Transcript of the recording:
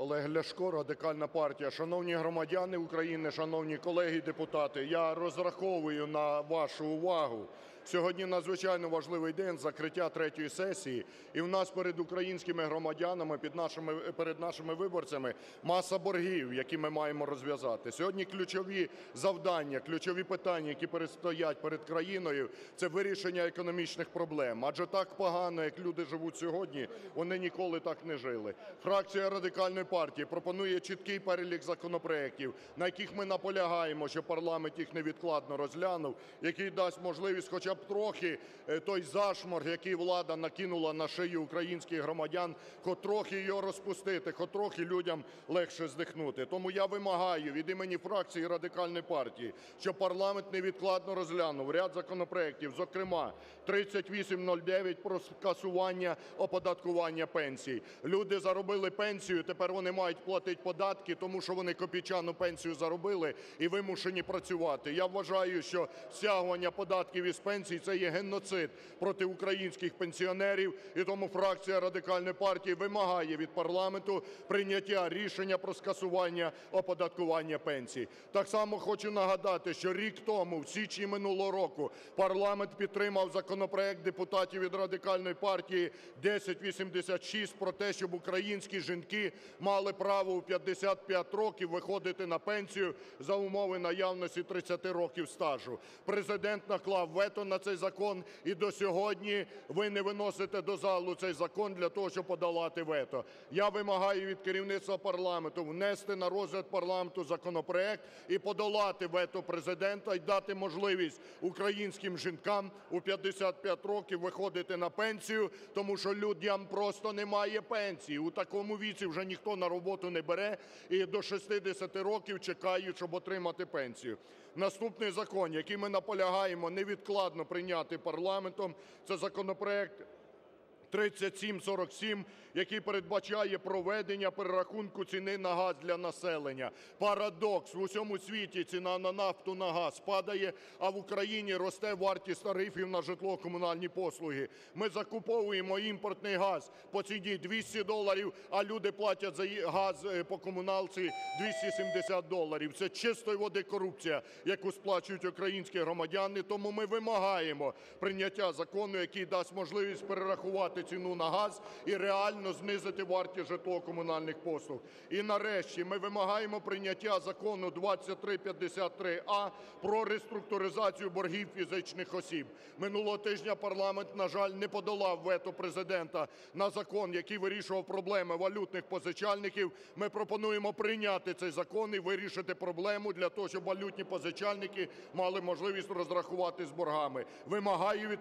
Олег Ляшко, Радикальна партія. Шановні громадяни України, шановні колеги депутати, я розраховую на вашу увагу. Сьогодні надзвичайно важливий день – закриття третьої сесії. І в нас перед українськими громадянами, під нашими, перед нашими виборцями маса боргів, які ми маємо розв'язати. Сьогодні ключові завдання, ключові питання, які перестоять перед країною, це вирішення економічних проблем. Адже так погано, як люди живуть сьогодні, вони ніколи так не жили. Фракція Радикальної партії пропонує чіткий перелік законопроектів, на яких ми наполягаємо, щоб парламент їх невідкладно розглянув, який дасть можливість хоча б трохи е, той зашморг, який влада накинула на шию українських громадян, хоч трохи його розпустити, хоч трохи людям легше здихнути. Тому я вимагаю від імені фракції Радикальної партії, щоб парламент невідкладно розглянув ряд законопроектів, зокрема 3809 про скасування оподаткування пенсій. Люди заробили пенсію, тепер вони мають платити податки, тому що вони копійчану пенсію заробили і вимушені працювати. Я вважаю, що стягування податків із пенсій – це є геноцид проти українських пенсіонерів. І тому фракція Радикальної партії вимагає від парламенту прийняття рішення про скасування оподаткування пенсій. Так само хочу нагадати, що рік тому, в січні минулого року, парламент підтримав законопроект депутатів від Радикальної партії 1086 про те, щоб українські жінки мали право у 55 років виходити на пенсію за умови наявності 30 років стажу. Президент наклав вето на цей закон, і до сьогодні ви не виносите до залу цей закон для того, щоб подолати вето. Я вимагаю від керівництва парламенту внести на розгляд парламенту законопроект і подолати вето Президента, і дати можливість українським жінкам у 55 років виходити на пенсію, тому що людям просто немає пенсії. У такому віці вже ніхто на роботу не бере і до 60 років чекають, щоб отримати пенсію. Наступний закон, який ми наполягаємо невідкладно прийняти парламентом, це законопроект 3747, який передбачає проведення перерахунку ціни на газ для населення. Парадокс: в усьому світі ціна на нафту, на газ падає, а в Україні росте вартість тарифів на житлово-комунальні послуги. Ми закуповуємо імпортний газ по ціні 200 доларів, а люди платять за газ е, по комуналці 270 доларів. Це чистої води корупція, яку сплачують українські громадяни. Тому ми вимагаємо прийняття закону, який дасть можливість перерахувати ціну на газ і реально знизити вартість житлово-комунальних послуг. І нарешті ми вимагаємо прийняття закону 2353а про реструктуризацію боргів фізичних осіб. Минулого тижня парламент, на жаль, не подолав вето Президента на закон, який вирішував проблеми валютних позичальників. Ми пропонуємо прийняти цей закон і вирішити проблему для того, щоб валютні позичальники мали можливість розрахуватись з боргами. Вимагаю від